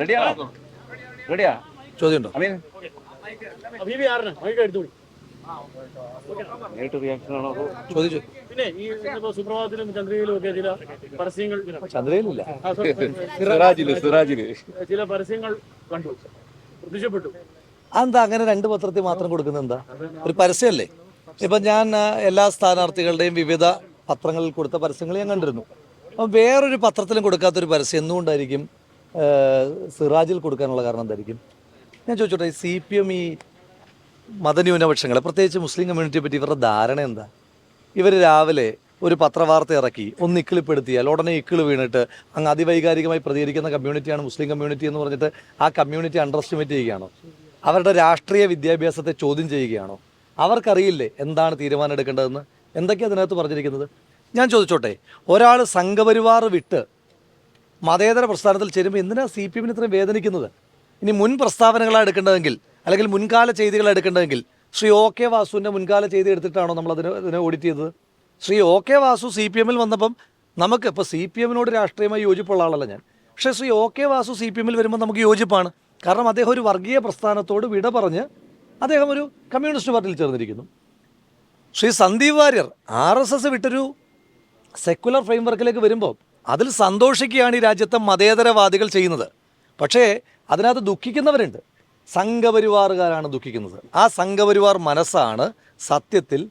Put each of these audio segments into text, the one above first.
റെഡിയാണോ റെഡിയാ അതോ? ചോദിച്ചു. പിന്നെ ഈ സുപ്രഭാതത്തിലും ചന്ദ്രികയിലും ഒക്കെ ചില പരസ്യങ്ങൾ ചന്ദ്രയിലില്ല. ആ, sorry, സിറാജിൽ സിറാജിൽ. ചില പരസ്യങ്ങൾ കണ്ടു. പ്രത്യക്ഷപ്പെട്ടു. അതെന്താ അങ്ങനെ രണ്ട് പത്രത്തിൽ മാത്രം കൊടുക്കുന്നത് എന്താ? ഒരു പരസ്യമല്ലേ? ഇപ്പം ഞാൻ എല്ലാ സ്ഥാനാർത്ഥികളുടെയും വിവിധ പത്രങ്ങളിൽ കൊടുത്ത പരസ്യങ്ങൾ ഞാൻ കണ്ടിരുന്നു. അപ്പം വേറൊരു പത്രത്തിലും കൊടുക്കാത്തൊരു പരസ്യം എന്തുകൊണ്ടായിരിക്കും സിറാജിൽ കൊടുക്കാനുള്ള കാരണം എന്തായിരിക്കും? ഞാൻ ചോദിച്ചോട്ടെ സി പി എം ഈ മതന്യൂനപക്ഷങ്ങളെ പ്രത്യേകിച്ച് മുസ്ലിം കമ്മ്യൂണിറ്റിയെ പറ്റി ഇവരുടെ ധാരണ എന്താ? ഇവർ രാവിലെ ഒരു പത്രവാർത്ത ഇറക്കി ഒന്ന് ഇക്കിളിപ്പെടുത്തിയാൽ ഉടനെ ഇക്കിൾ വീണിട്ട് അങ്ങ് അതിവൈകാരികമായി പ്രതികരിക്കുന്ന കമ്മ്യൂണിറ്റിയാണ് മുസ്ലിം കമ്മ്യൂണിറ്റി എന്ന് പറഞ്ഞിട്ട് ആ കമ്മ്യൂണിറ്റി അണ്ടർ എസ്റ്റിമേറ്റ് ചെയ്യുകയാണോ? അവരുടെ രാഷ്ട്രീയ വിദ്യാഭ്യാസത്തെ ചോദ്യം ചെയ്യുകയാണോ? അവർക്കറിയില്ലേ എന്താണ് തീരുമാനം എടുക്കേണ്ടതെന്ന് എന്തൊക്കെയാണ് അതിനകത്ത് പറഞ്ഞിരിക്കുന്നത്? ഞാൻ ചോദിച്ചോട്ടെ ഒരാൾ സംഘപരിവാർ വിട്ട് മതേതര പ്രസ്ഥാനത്തിൽ ചേരുമ്പോൾ എന്തിനാണ് സി പി എമ്മിന് ഇത്രയും വേദനിക്കുന്നത്? ഇനി മുൻ പ്രസ്താവനകളാണ് എടുക്കേണ്ടതെങ്കിൽ അല്ലെങ്കിൽ മുൻകാല ചെയ്തികൾ എടുക്കേണ്ടതെങ്കിൽ ശ്രീ ഒ കെ വാസുവിന്റെ മുൻകാല ചെയ്തി എടുത്തിട്ടാണോ നമ്മൾ അതിനെ അതിനെ ഓഡിറ്റ് ചെയ്തത്? Shri O K Vasu C P എമ്മിൽ വന്നപ്പം നമുക്ക് ഇപ്പോൾ സി പി എമ്മിനോട് രാഷ്ട്രീയമായി യോജിപ്പുള്ള ആളല്ല ഞാൻ. പക്ഷേ Shri O K Vasu C P എമ്മിൽ വരുമ്പോൾ നമുക്ക് യോജിപ്പാണ്. കാരണം അദ്ദേഹം ഒരു വർഗീയ പ്രസ്ഥാനത്തോട് വിട പറഞ്ഞ് അദ്ദേഹം ഒരു കമ്മ്യൂണിസ്റ്റ് പാർട്ടിയിൽ ചേർന്നിരിക്കുന്നു. Shri Sandeep Warrier R S S വിട്ടൊരു secular ഫ്രെയിംവർക്കിലേക്ക് വരുമ്പോൾ അതിൽ സന്തോഷിക്കുകയാണ് ഈ രാജ്യത്തെ മതേതരവാദികൾ ചെയ്യുന്നത്. പക്ഷേ അതിനകത്ത് ദുഃഖിക്കുന്നവരുണ്ട്. സംഘപരിവാറുകാരാണ് ദുഃഖിക്കുന്നത്. ആ സംഘപരിവാർ മനസ്സാണ് സത്യത്തിൽ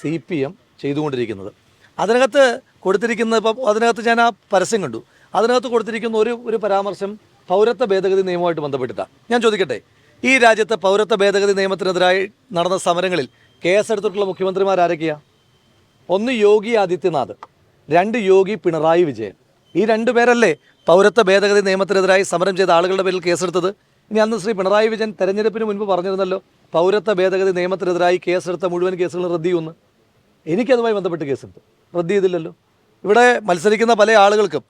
സി പി എം ചെയ്തുകൊണ്ടിരിക്കുന്നത്. അതിനകത്ത് കൊടുത്തിരിക്കുന്ന ഇപ്പം അതിനകത്ത് ഞാൻ ആ പരസ്യം കണ്ടു. അതിനകത്ത് കൊടുത്തിരിക്കുന്ന ഒരു ഒരു പരാമർശം പൗരത്വ ഭേദഗതി നിയമവുമായിട്ട് ബന്ധപ്പെട്ടിട്ടാണ് ഞാൻ ചോദിക്കട്ടെ ഈ രാജ്യത്തെ പൗരത്വ ഭേദഗതി നിയമത്തിനെതിരായി നടന്ന സമരങ്ങളിൽ കേസെടുത്തിട്ടുള്ള മുഖ്യമന്ത്രിമാരാരൊക്കെയാണ് ഒന്ന് യോഗി ആദിത്യനാഥ്. രണ്ട് യോഗി പിണറായി വിജയൻ. ഈ രണ്ടു പേരല്ലേ പൗരത്വ ഭേദഗതി നിയമത്തിനെതിരായി സമരം ചെയ്ത ആളുകളുടെ പേരിൽ കേസെടുത്തത്? ഇനി അന്ന് ശ്രീ പിണറായി വിജയൻ തെരഞ്ഞെടുപ്പിന് മുൻപ് പറഞ്ഞിരുന്നല്ലോ പൗരത്വ ഭേദഗതി നിയമത്തിനെതിരായി കേസെടുത്ത മുഴുവൻ കേസുകളും റദ്ദ് ചെയ്യുമെന്ന്. എനിക്കതുമായി ബന്ധപ്പെട്ട് കേസെടുത്തു. റദ്ദ് ചെയ്തില്ലല്ലോ. ഇവിടെ മത്സരിക്കുന്ന പല ആളുകൾക്കും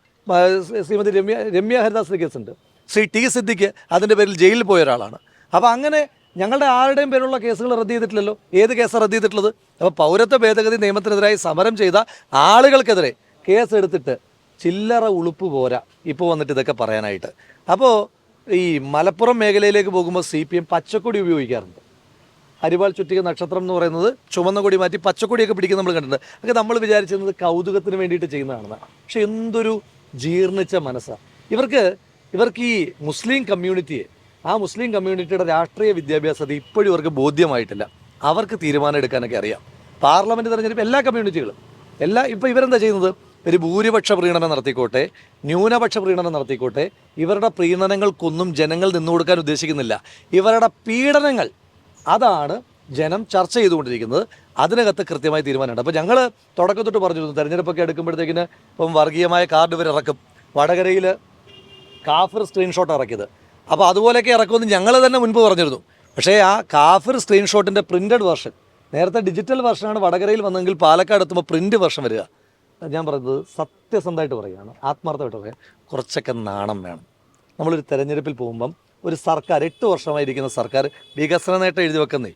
ശ്രീമതി രമ്യ രമ്യ ഹരിദാസിന് കേസുണ്ട്. ശ്രീ ടി സിദ്ദിഖ് അതിന്റെ പേരിൽ ജയിലിൽ പോയ ഒരാളാണ്. അപ്പോൾ അങ്ങനെ ഞങ്ങളുടെ ആരുടെയും പേരുള്ള കേസുകൾ റദ്ദ് ചെയ്തിട്ടില്ലല്ലോ. ഏത് കേസാണ് റദ്ദ് ചെയ്തിട്ടുള്ളത്? അപ്പോൾ പൗരത്വ ഭേദഗതി നിയമത്തിനെതിരായി സമരം ചെയ്ത ആളുകൾക്കെതിരെ കേസെടുത്തിട്ട് ചില്ലറ ഉളുപ്പ് പോരാ. ഇപ്പോൾ വന്നിട്ട് ഇതൊക്കെ പറയാനായിട്ട്. അപ്പോൾ ഈ മലപ്പുറം മേഖലയിലേക്ക് പോകുമ്പോൾ സി പി എം പച്ചക്കൊടി ഉപയോഗിക്കാറുണ്ട്. അരിവാൾ ചുറ്റിക നക്ഷത്രം എന്ന് പറയുന്നത് ചുമന്ന കൊടി മാറ്റി പച്ചക്കൊടിയൊക്കെ പിടിക്കുന്ന നമ്മൾ കണ്ടിട്ടുണ്ട്. അതൊക്കെ നമ്മൾ വിചാരിച്ചിരുന്നത് കൗതുകത്തിന് വേണ്ടിയിട്ട് ചെയ്യുന്നതാണെന്ന്. പക്ഷെ എന്തൊരു ജീർണിച്ച മനസ്സാണ് ഇവർക്ക് ഇവർക്ക് ഈ മുസ്ലിം കമ്മ്യൂണിറ്റിയെ ആ മുസ്ലിം കമ്മ്യൂണിറ്റിയുടെ രാഷ്ട്രീയ വിദ്യാഭ്യാസത്തെ ഇപ്പോഴും ഇവർക്ക് ബോധ്യമായിട്ടില്ല. അവർക്ക് തീരുമാനം എടുക്കാനൊക്കെ അറിയാം. പാർലമെന്റ് തെരഞ്ഞെടുപ്പ് എല്ലാ കമ്മ്യൂണിറ്റികളും. എല്ലാ ഇപ്പോൾ ഇവരെന്താ ചെയ്യുന്നത്? ഒരു ഭൂരിപക്ഷ പ്രീണനം നടത്തിക്കോട്ടെ ന്യൂനപക്ഷ പ്രീണനം നടത്തിക്കോട്ടെ ഇവരുടെ പ്രീണനങ്ങൾക്കൊന്നും ജനങ്ങൾ നിന്നു കൊടുക്കാൻ ഉദ്ദേശിക്കുന്നില്ല. ഇവരുടെ പീഡനങ്ങൾ അതാണ് ജനം ചർച്ച ചെയ്തുകൊണ്ടിരിക്കുന്നത്. അതിനകത്ത് കൃത്യമായ തീരുമാനമുണ്ട്. അപ്പോൾ ഞങ്ങൾ തുടക്കം തൊട്ട് പറഞ്ഞിരുന്നു തെരഞ്ഞെടുപ്പൊക്കെ എടുക്കുമ്പോഴത്തേക്കിന് ഇപ്പം വർഗീയമായ കാർഡ് ഇവർ ഇറക്കും വടകരയിൽ കാഫിർ സ്ക്രീൻഷോട്ട് ഇറക്കിയത്. അപ്പോൾ അതുപോലെയൊക്കെ ഇറക്കുമെന്ന് ഞങ്ങൾ തന്നെ മുൻപ് പറഞ്ഞിരുന്നു. പക്ഷേ ആ കാഫിർ സ്ക്രീൻഷോട്ടിന്റെ പ്രിന്റഡ് വെർഷൻ നേരത്തെ ഡിജിറ്റൽ വെർഷനാണ് വടകരയിൽ വന്നെങ്കിൽ പാലക്കാട് എത്തുമ്പോൾ പ്രിന്റ് വെർഷൻ വരിക. ഞാൻ പറയുന്നത് സത്യസന്ധമായിട്ട് പറയുകയാണ് ആത്മാർത്ഥമായിട്ട് പറയാം. കുറച്ചൊക്കെ നാണം വേണം. നമ്മളൊരു തെരഞ്ഞെടുപ്പിൽ പോകുമ്പം ഒരു സർക്കാർ എട്ട് വർഷമായിരിക്കുന്ന സർക്കാർ വികസന നേട്ടം എഴുതി വെക്കുന്നേ.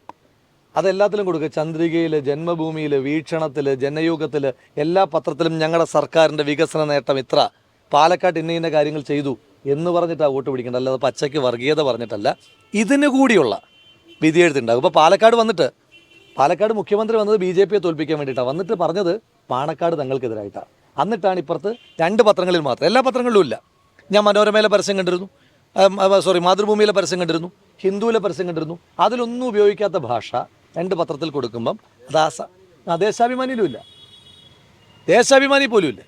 അതെല്ലാത്തിലും കൊടുക്കുക. ചന്ദ്രികയിൽ ജന്മഭൂമിയിൽ വീക്ഷണത്തിൽ ജനയുഗത്തിൽ എല്ലാ പത്രത്തിലും ഞങ്ങളുടെ സർക്കാരിന്റെ വികസന നേട്ടം ഇത്ര. പാലക്കാട് ഇന്ന ഇന്ന കാര്യങ്ങൾ ചെയ്തു. എന്ന് പറഞ്ഞിട്ടാണ് വോട്ട് പിടിക്കേണ്ടത്. അല്ലാതെ പച്ചയ്ക്ക് വർഗീയത പറഞ്ഞിട്ടല്ല. ഇതിനു കൂടിയുള്ള വിധിയെഴുത്തുണ്ടാകും ഇപ്പോൾ പാലക്കാട് വന്നിട്ട് പാലക്കാട് മുഖ്യമന്ത്രി വന്നത് ബി ജെ പിയെ തോൽപ്പിക്കാൻ വേണ്ടിയിട്ടാണ്. വന്നിട്ട് പറഞ്ഞത് പാണക്കാട് തങ്ങൾക്കെതിരായിട്ടാണ് എന്നിട്ടാണ് ഇപ്പുറത്ത് രണ്ട് പത്രങ്ങളിൽ മാത്രം എല്ലാ പത്രങ്ങളിലും ഇല്ല. ഞാൻ മനോരമയിലെ പരസ്യം കണ്ടിരുന്നു. സോറി മാതൃഭൂമിയിലെ പരസ്യം കണ്ടിരുന്നു. ഹിന്ദുവിലെ പരസ്യം കണ്ടിരുന്നു. അതിലൊന്നും ഉപയോഗിക്കാത്ത ഭാഷ രണ്ട് പത്രത്തിൽ കൊടുക്കുമ്പം അത് ആ ദേശാഭിമാനിയിലും ഇല്ല. ദേശാഭിമാനി പോലും ഇല്ല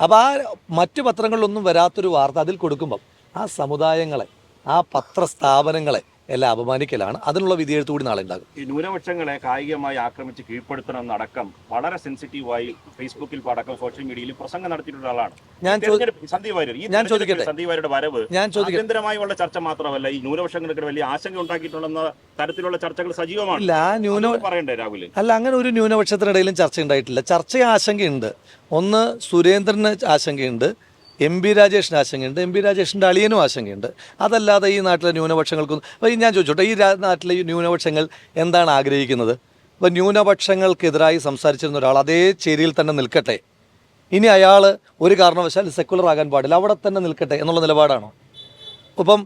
അപ്പോൾ ആ മറ്റു പത്രങ്ങളിലൊന്നും വരാത്തൊരു വാർത്ത അതിൽ കൊടുക്കുമ്പം ആ സമുദായങ്ങളെ ആ പത്രസ്ഥാപനങ്ങളെ എല്ലാം അപമാനിക്കലാണ്. അതിനുള്ള വിധിയെഴുത്ത് കൂടി നാളെ ഉണ്ടാകും. ഈ ന്യൂനപക്ഷങ്ങളെ കായികമായി ആക്രമിച്ച് കീഴ്പ്പെടുത്തണമെന്നടക്കം വളരെ സെൻസിറ്റീവായി ഫേസ്ബുക്കിൽ അടക്കം സോഷ്യൽ മീഡിയയിൽ പ്രസംഗം നടത്തിയിട്ടുള്ള ആളാണ് ഞാൻ സന്ദീപ് വാര്യർ. ഈ ഞാൻ ചോദിക്കട്ടെ? സന്ദീപ് വാര്യരുടെ വരവ് ഞാൻ ആഭ്യന്തരമായുള്ള ചർച്ച മാത്രമല്ല ഈ ന്യൂനപക്ഷങ്ങൾക്ക് വലിയ ആശങ്ക ഉണ്ടാക്കിയിട്ടുള്ള തരത്തിലുള്ള ചർച്ചകൾ സജീവമാണ്. പറയണ്ടേ രാഹുൽ അല്ല അങ്ങനെ ഒരു ന്യൂനപക്ഷത്തിനിടയിലും ചർച്ച ഉണ്ടായിട്ടില്ല. ചർച്ച ആശങ്കയുണ്ട്. ഒന്ന് സുരേന്ദ്രന് ആശങ്കയുണ്ട്. എം ബി രാജേഷിന് ആശങ്കയുണ്ട് എം ബി രാജേഷിന്റെ അളിയനും ആശങ്കയുണ്ട്. അതല്ലാതെ ഈ നാട്ടിലെ ന്യൂനപക്ഷങ്ങൾക്കൊന്നും അപ്പോൾ ഞാൻ ചോദിച്ചോട്ടെ ഈ നാട്ടിലെ ഈ ന്യൂനപക്ഷങ്ങൾ എന്താണ് ആഗ്രഹിക്കുന്നത്? അപ്പോൾ ന്യൂനപക്ഷങ്ങൾക്കെതിരായി സംസാരിച്ചിരുന്ന ഒരാൾ അതേ ചേരിയിൽ തന്നെ നിൽക്കട്ടെ. ഇനി അയാൾ ഒരു കാരണവശാലും സെക്കുലർ ആകാൻ പാടില്ല അവിടെ തന്നെ നിൽക്കട്ടെ എന്നുള്ള നിലപാടാണോ? ഇപ്പം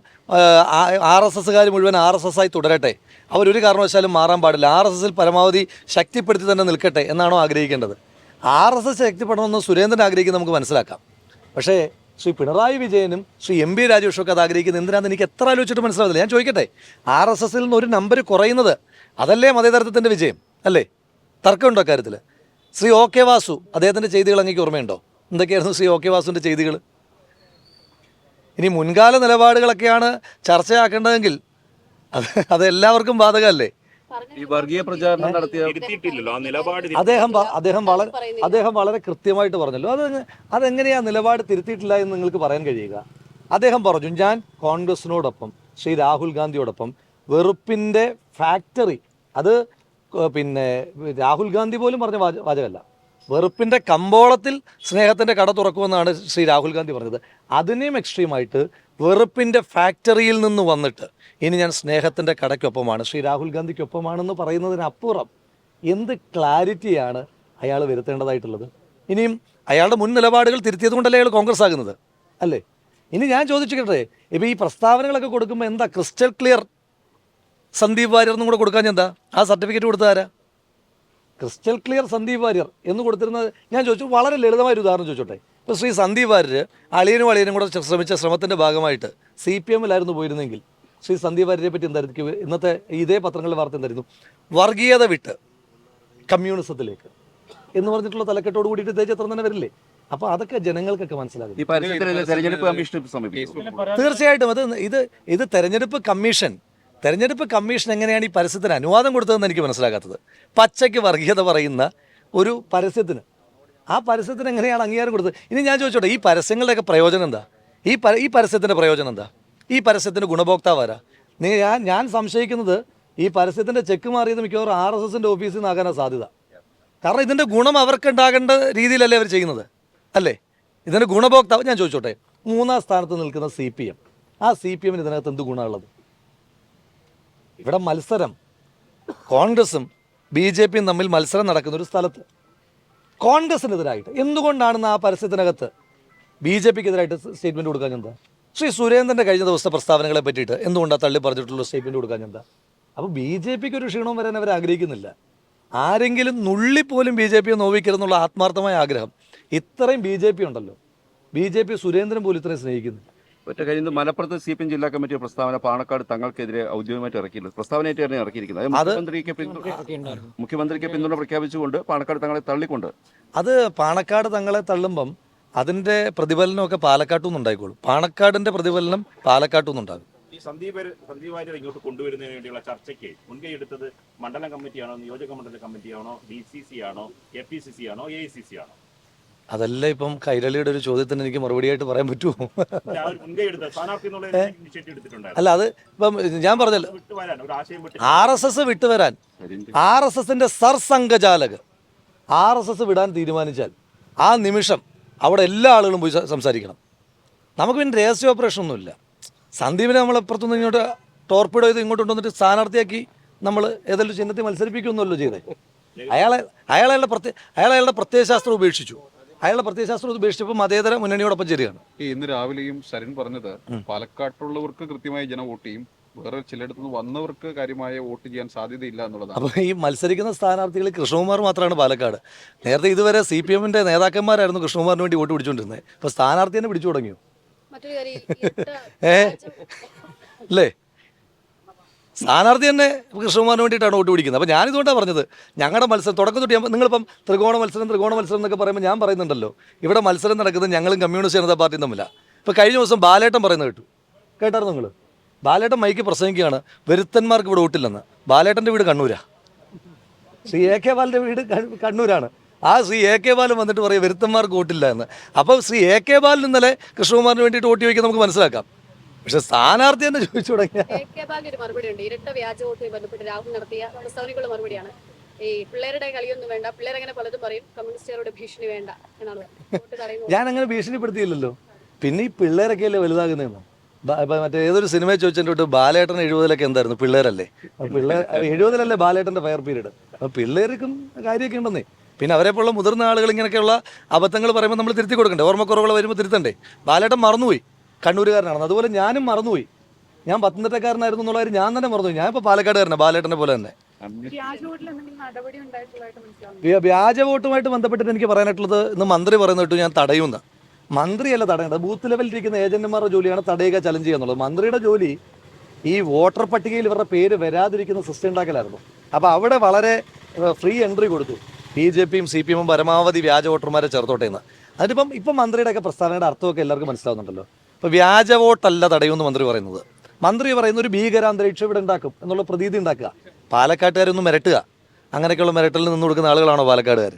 ആർ എസ് എസ്സുകാർ മുഴുവൻ ആർ എസ് എസ് ആയി തുടരട്ടെ. അവരൊരു കാരണവശാലും മാറാൻ പാടില്ല. ആർ എസ് എസിൽ പരമാവധി ശക്തിപ്പെടുത്തി തന്നെ നിൽക്കട്ടെ എന്നാണോ ആഗ്രഹിക്കേണ്ടത്. ആർ എസ് എസ് ശക്തിപ്പെടണമെന്ന് സുരേന്ദ്രൻ ആഗ്രഹിക്കുന്നത് നമുക്ക് മനസ്സിലാക്കാം. പക്ഷേ ശ്രീ പിണറായി വിജയനും ശ്രീ എം പി രാജേഷും ഒക്കെ അത് ആഗ്രഹിക്കുന്നത് എന്തിനാണെന്ന് എനിക്ക് എത്ര ആലോചിച്ചിട്ട് മനസ്സിലാവില്ല ഞാൻ ചോദിക്കട്ടെ ആർ എസ് എസിൽ നിന്ന് ഒരു നമ്പർ കുറയുന്നത് അതല്ലേ മതേതരത്വത്തിന്റെ വിജയം അല്ലേ? തർക്കമുണ്ടോ കാര്യത്തിൽ ശ്രീ ഒ കെ വാസു അദ്ദേഹത്തിന്റെ ചെയ്തികൾ അങ്ങേക്ക് ഓർമ്മയുണ്ടോ? എന്തൊക്കെയായിരുന്നു ശ്രീ ഒ കെ വാസുവിന്റെ ചെയ്തികൾ ഇനി മുൻകാല നിലപാടുകളൊക്കെയാണ് ചർച്ചയാക്കേണ്ടതെങ്കിൽ അത് അത് എല്ലാവർക്കും ബാധകമല്ലേ? ഈ വർഗീയ പ്രചാരണം നടത്തിയ നിലപാട് അദ്ദേഹം അദ്ദേഹം വളരെ അദ്ദേഹം വളരെ കൃത്യമായിട്ട് പറഞ്ഞല്ലോ. അത് അതെങ്ങനെയാ നിലപാട് തിരുത്തിയിട്ടില്ല എന്ന് നിങ്ങൾക്ക് പറയാൻ കഴിയുക? അദ്ദേഹം പറഞ്ഞു ഞാൻ കോൺഗ്രസിനോടൊപ്പം ശ്രീ രാഹുൽ ഗാന്ധിയോടൊപ്പം വെറുപ്പിന്റെ ഫാക്ടറി അത് പിന്നെ രാഹുൽ ഗാന്ധി പോലും പറഞ്ഞ വാച വാചകമല്ല. വെറുപ്പിന്റെ കമ്പോളത്തിൽ സ്നേഹത്തിന്റെ കട തുറക്കുമെന്നാണ് ശ്രീ രാഹുൽ ഗാന്ധി പറഞ്ഞത്. അതിനെയും എക്സ്ട്രീമായിട്ട് വെറുപ്പിന്റെ ഫാക്ടറിയിൽ നിന്ന് വന്നിട്ട് ഇനി ഞാൻ സ്നേഹത്തിന്റെ കടയ്ക്കൊപ്പമാണ്. ശ്രീ രാഹുൽ ഗാന്ധിക്കൊപ്പമാണെന്ന് പറയുന്നതിനപ്പുറം എന്ത് ക്ലാരിറ്റിയാണ് അയാൾ വരുത്തേണ്ടതായിട്ടുള്ളത്? ഇനിയും അയാളുടെ മുൻ നിലപാടുകൾ തിരുത്തിയത് കൊണ്ടല്ലേ അയാൾ കോൺഗ്രസ് ആകുന്നത് അല്ലേ? ഇനി ഞാൻ ചോദിച്ചിട്ടെ ഇപ്പോൾ ഈ പ്രസ്താവനകളൊക്കെ കൊടുക്കുമ്പോൾ എന്താ ക്രിസ്റ്റൽ ക്ലിയർ? സന്ദീപ് വാര്യർ എന്നും കൂടെ കൊടുക്കാൻ എന്താ? ആ സർട്ടിഫിക്കറ്റ് കൊടുത്താരാ ക്രിസ്റ്റൽ ക്ലിയർ സന്ദീപ് വാര്യർ എന്ന് കൊടുത്തിരുന്നത് ഞാൻ ചോദിച്ചു വളരെ ലളിതമായ ഒരു ഉദാഹരണം ചോദിച്ചോട്ടെ. ഇപ്പോൾ ശ്രീ സന്ദീപ് വാര്യർ അളിയനും അളിയനും കൂടെ ശ്രമിച്ച ശ്രമത്തിന്റെ ഭാഗമായിട്ട് സി പി എമ്മിലായിരുന്നു പോയിരുന്നെങ്കിൽ. ശ്രീ സന്ദീപ് വാര്യരെ പറ്റി എന്തായിരിക്കും? ഇന്നത്തെ ഇതേ പത്രങ്ങളിലെ വാർത്ത എന്തായിരുന്നു? വർഗീയത വിട്ട് കമ്മ്യൂണിസത്തിലേക്ക് എന്ന് പറഞ്ഞിട്ടുള്ള തലക്കെട്ടോട് കൂടിയിട്ട് ഇതേ ചിത്രം തന്നെ വരില്ലേ? അപ്പൊ അതൊക്കെ ജനങ്ങൾക്കൊക്കെ മനസ്സിലാകും. തീർച്ചയായിട്ടും അത് ഇത് ഇത് തെരഞ്ഞെടുപ്പ് കമ്മീഷൻ തെരഞ്ഞെടുപ്പ് കമ്മീഷൻ എങ്ങനെയാണ് ഈ പരസ്യത്തിന് അനുവാദം കൊടുത്തതെന്ന് എനിക്ക് മനസ്സിലാകാത്തത്. പച്ചയ്ക്ക് വർഗീയത പറയുന്ന ഒരു പരസ്യത്തിന് ആ പരസ്യത്തിന് എങ്ങനെയാണ് അംഗീകാരം കൊടുത്തത്? ഇനി ഞാൻ ചോദിച്ചോട്ടെ ഈ പരസ്യങ്ങളുടെയൊക്കെ പ്രയോജനം എന്താ? ഈ പര ഈ പരസ്യത്തിന്റെ പ്രയോജനം എന്താ? ഈ പരസ്യത്തിന്റെ ഗുണഭോക്താവ് ആരാ? ഞാൻ ഞാൻ സംശയിക്കുന്നത് ഈ പരസ്യത്തിന്റെ ചെക്ക് മാറിയത് മിക്കവാറും ആർ എസ് എസിന്റെ ഓഫീസിൽ നിന്നാകാനാണ് സാധ്യത. കാരണം ഇതിന്റെ ഗുണം അവർക്ക് ഉണ്ടാകേണ്ട രീതിയിലല്ലേ അവർ ചെയ്യുന്നത് അല്ലേ? ഇതിന്റെ ഗുണഭോക്താവ് ഞാൻ ചോദിച്ചോട്ടെ മൂന്നാം സ്ഥാനത്ത് നിൽക്കുന്ന സി പി എം. ആ സി പി എമ്മിന് ഇതിനകത്ത് എന്ത് ഗുണമുള്ളത് ഇവിടെ മത്സരം. കോൺഗ്രസും ബി ജെ പിയും തമ്മിൽ മത്സരം നടക്കുന്ന ഒരു സ്ഥലത്ത്. കോൺഗ്രസിനെതിരായിട്ട് എന്തുകൊണ്ടാണെന്ന് ആ പരസ്യത്തിനകത്ത് ബി ജെ പിക്ക് എതിരായിട്ട് സ്റ്റേറ്റ്മെന്റ് കൊടുക്കാൻ എന്താ? ശ്രീ സുരേന്ദ്രന്റെ കഴിഞ്ഞ ദിവസത്തെ പ്രസ്താവനകളെ പറ്റിയിട്ട് എന്തുകൊണ്ടാണ് തള്ളി പറഞ്ഞിട്ടുള്ള സ്റ്റേറ്റ്മെന്റ് കൊടുക്കാൻ എന്താ? അപ്പോൾ ബി ജെ പിക്ക് ഒരു ക്ഷീണവും വരാൻ അവർ ആഗ്രഹിക്കുന്നില്ല. ആരെങ്കിലും നുള്ളിപ്പോലും ബി ജെ പിയെ നോവിക്കരുതെന്നുള്ള ആത്മാർത്ഥമായ ആഗ്രഹം ഇത്രയും ബി ജെ പി ഉണ്ടല്ലോ. ബി ജെ പി സുരേന്ദ്രൻ പോലും ഇത്രയും സ്നേഹിക്കുന്നു ഒറ്റ കഴിഞ്ഞ മലപ്പുറത്ത് സി പി എം ജില്ലാ കമ്മിറ്റി പ്രസ്താവന പാണക്കാട് തങ്ങൾക്കെതിരെ ഔദ്യോഗികമായിട്ട് ഇറക്കിയില്ല. പ്രസ്താവനയായിട്ട് തന്നെ ഇറക്കിയിരിക്കുന്നത്. അത് മുഖ്യമന്ത്രിക്ക് പിന്തുണ മുഖ്യമന്ത്രിക്ക് പിന്തുണ പ്രഖ്യാപിച്ചുകൊണ്ട് പാണക്കാട് തങ്ങളെ തള്ളിക്കൊണ്ട്. അത് പാണക്കാട് തങ്ങളെ തള്ളുമ്പം അതിന്റെ പ്രതിഫലനമൊക്കെ പാലക്കാട്ടു നിന്നുണ്ടായിക്കോളും. പാണക്കാടിന്റെ പ്രതിഫലനം പാലക്കാട്ടു നിന്നുണ്ടാകും. ഈ സന്ദീപ് സന്ദീപ് ഇങ്ങോട്ട് കൊണ്ടുവരുന്നതിന് വേണ്ടിയുള്ള ചർച്ചയ്ക്ക് മുൻകൈ എടുത്തത് മണ്ഡലം കമ്മിറ്റിയാണോ നിയോജക മണ്ഡല കമ്മിറ്റിയാണോ ഡി സി സി ആണോ എ പി സി സി ആണോ എ ഐ സി സി ആണോ? അതല്ല ഇപ്പം കൈരളിയുടെ ഒരു ചോദ്യത്തിന് എനിക്ക് മറുപടിയായിട്ട് പറയാൻ പറ്റുമോ? അല്ല അത് ഇപ്പം ഞാൻ പറഞ്ഞല്ലോ. ആർ എസ് എസ് വിട്ടുവരാൻ ആർ എസ് എസിന്റെ സർസംഘചാലക് ആർ എസ് എസ് വിടാൻ തീരുമാനിച്ചാൽ ആ നിമിഷം അവിടെ എല്ലാ ആളുകളും പോയി സംസാരിക്കണം. നമുക്ക് പിന്നെ രഹസ്യ ഓപ്പറേഷൻ ഒന്നുമില്ല. സന്ദീപിനെ നമ്മൾ അപ്പുറത്തുനിന്ന് ഇങ്ങോട്ട് ടോർപ്പിഡോ ചെയ്ത് ഇങ്ങോട്ട് കൊണ്ടുവന്നിട്ട് സ്ഥാനാർത്ഥിയാക്കി നമ്മൾ ഏതെങ്കിലും ചിഹ്നത്തിൽ മത്സരിപ്പിക്കുമെന്നല്ലോ ചെയ്തേ. അയാളെ അയാളയാളുടെ പ്രത്യേക അയാൾ അയാളുടെ പ്രത്യയശാസ്ത്രം ഉപേക്ഷിച്ചു. അയാളുടെ പ്രത്യയശാസ്ത്രം ഉപേക്ഷിച്ചപ്പോൾ മതേതര മുന്നണിയോടൊപ്പം ചേരുകയാണ്. ഈ ഇന്ന് രാവിലെയും ശരൺ പറഞ്ഞത് പാലക്കാട്ടുള്ളവർക്ക് കൃത്യമായി ജനം വോട്ട് ചെയ്യും വേറെ ചിലയിടത്ത് നിന്ന് വന്നവർക്ക് കാര്യമായ വോട്ട് ചെയ്യാൻ സാധ്യതയില്ല എന്നുള്ളതാണ്. അപ്പോൾ ഈ മത്സരിക്കുന്ന സ്ഥാനാർത്ഥികൾ കൃഷ്ണകുമാർ മാത്രമാണ് പാലക്കാട്. നേരത്തെ ഇതുവരെ സി പി എമ്മിന്റെ നേതാക്കന്മാരായിരുന്നു കൃഷ്ണകുമാറിന് വേണ്ടി വോട്ട് പിടിച്ചുകൊണ്ടിരുന്നത് ഇപ്പോൾ സ്ഥാനാർത്ഥി തന്നെ പിടിച്ചു തുടങ്ങിയോ? ഏ? അല്ലേ? സ്ഥാനാർത്ഥി തന്നെ കൃഷ്ണകുമാറിന് വേണ്ടിയിട്ടാണ് വോട്ട് പിടിക്കുന്നത്. അപ്പോൾ ഞാനിതുകൊണ്ടാണ് പറഞ്ഞത്. ഞങ്ങളുടെ മത്സരം തുടക്കം തൊട്ട് നിങ്ങളിപ്പം ത്രികോണ മത്സരം ത്രികോണ മത്സരം എന്നൊക്കെ പറയുമ്പോൾ ഞാൻ പറയുന്നുണ്ടല്ലോ. ഇവിടെ മത്സരം നടക്കുന്നത് ഞങ്ങളും കമ്മ്യൂണിസ്റ്റ് ജനതാ പാർട്ടിയും തമ്മിലാണ് ഇപ്പോൾ കഴിഞ്ഞ ദിവസം ബാലേട്ടൻ പറയുന്നത് കേട്ടു. കേട്ടായിരുന്നു നിങ്ങൾ ബാലേട്ടൻ മൈക്ക് പ്രസംഗിക്കുകയാണ്. വരുത്തന്മാർക്ക് ഇവിടെ വോട്ടില്ലെന്ന്. ബാലേട്ടന്റെ വീട് കണ്ണൂരാ. ശ്രീ എ കെ ബാലിന്റെ വീട് കണ്ണൂരാണ്. ആ ശ്രീ എ കെ ബാലൻ വന്നിട്ട് പറയും വരുത്തന്മാർക്ക് വോട്ടില്ല എന്ന്. അപ്പോൾ ശ്രീ എ കെ ബാലൻ ഇന്നലെ കൃഷ്ണകുമാറിന് വേണ്ടിയിട്ട് വോട്ട് ചോദിക്കാൻ നമുക്ക് മനസ്സിലാക്കാം. പക്ഷെ സ്ഥാനാർത്ഥി തന്നെ ചോദിച്ചു തുടങ്ങിയ ഒരു ഇരട്ട വ്യാജ വോട്ടുമായി ബന്ധപ്പെട്ട് രാഹുൽ നടത്തിയ മറുപടിയാണ്. ഈ പിള്ളേരുടെ കളിയൊന്നും വേണ്ട. പലതും പറയും. കമ്മ്യൂണിസ്റ്റുകാരുടെ ഭീഷണി വേണ്ട എന്നാണ്. ഞാൻ അങ്ങനെ ഭീഷണിപ്പെടുത്തിയില്ലല്ലോ. പിന്നെ ഈ പിള്ളേരൊക്കെയല്ലേ വലുതാകുന്നതെന്ന്? ബ- ഇപ്പൊ മറ്റേ ഏതൊരു സിനിമ ചോദിച്ചിട്ട് ബാലേട്ടൻ എഴുപതിലൊക്കെ എന്തായിരുന്നു? പിള്ളേരല്ലേ. അപ്പൊ പിള്ളേർ എഴുപതിലല്ലേ ബാലേട്ടന്റെ ഫയർ പീരീഡ് അപ്പോൾ പിള്ളേർക്കും കാര്യമൊക്കെ ഉണ്ടെന്നേ. പിന്നെ അവരെ പോലുള്ള മുതിർന്ന ആളുകൾ ഇങ്ങനെയൊക്കെയുള്ള അബദ്ധങ്ങൾ പറയുമ്പോൾ നമ്മൾ തിരുത്തി കൊടുക്കണ്ടേ? ഓർമ്മക്കുറവുകൾ വരുമ്പോൾ തിരുത്തണ്ടേ? ബാലേട്ടൻ മറന്നുപോയി. കണ്ണൂരുകാരനാണ് അതുപോലെ ഞാനും മറന്നുപോയി. ഞാൻ പത്തനംതിട്ടക്കാരനായിരുന്നു എന്നുള്ള കാര്യം ഞാൻ തന്നെ മറന്നുപോയി. ഞാൻ ഇപ്പോൾ പാലക്കാടുകാരനാണ് ബാലേട്ടനെ പോലെ തന്നെ. വ്യാജ വോട്ടുമായിട്ട് ബന്ധപ്പെട്ടിട്ട് എനിക്ക് പറയാനായിട്ടുള്ളത് ഇന്ന് മന്ത്രി പറയുന്നത് കേട്ടു ഞാൻ തടയുന്ന. മന്ത്രിയല്ല തടയേണ്ടത് ബൂത്ത് ലെവലിൽ ഇരിക്കുന്ന ഏജന്റുമാരുടെ ജോലിയാണ് തടയുക ചലഞ്ച് ചെയ്യുക എന്നുള്ളത്. മന്ത്രിയുടെ ജോലി ഈ വോട്ടർ പട്ടികയിൽ ഇവരുടെ പേര് വരാതിരിക്കുന്ന സിസ്റ്റം ഉണ്ടാക്കലായിരുന്നു. അപ്പോൾ അവിടെ വളരെ ഫ്രീ എൻട്രി കൊടുത്തു. ബി ജെ പിയും സി പി എമ്മും പരമാവധി വ്യാജ വോട്ടർമാരെ ചേർത്തോട്ടെ അതിപ്പം അതിനിപ്പം ഇപ്പം മന്ത്രിയുടെയൊക്കെ പ്രസ്താവനയുടെ അർത്ഥമൊക്കെ എല്ലാവർക്കും മനസ്സിലാവുന്നുണ്ടല്ലോ. ഇപ്പോൾ വ്യാജ വോട്ടല്ല തടയുമെന്ന് മന്ത്രി പറയുന്നത്. മന്ത്രി പറയുന്ന ഒരു ഭീകരാന്തരീക്ഷം ഇവിടെ ഉണ്ടാക്കും എന്നുള്ള പ്രതീതി ഉണ്ടാക്കുക. പാലക്കാട്ടുകാരൊന്ന് മിരട്ടുക. അങ്ങനെയൊക്കെയുള്ള മിരട്ടലിൽ നിന്ന് കൊടുക്കുന്ന ആളുകളാണോ പാലക്കാടുകാർ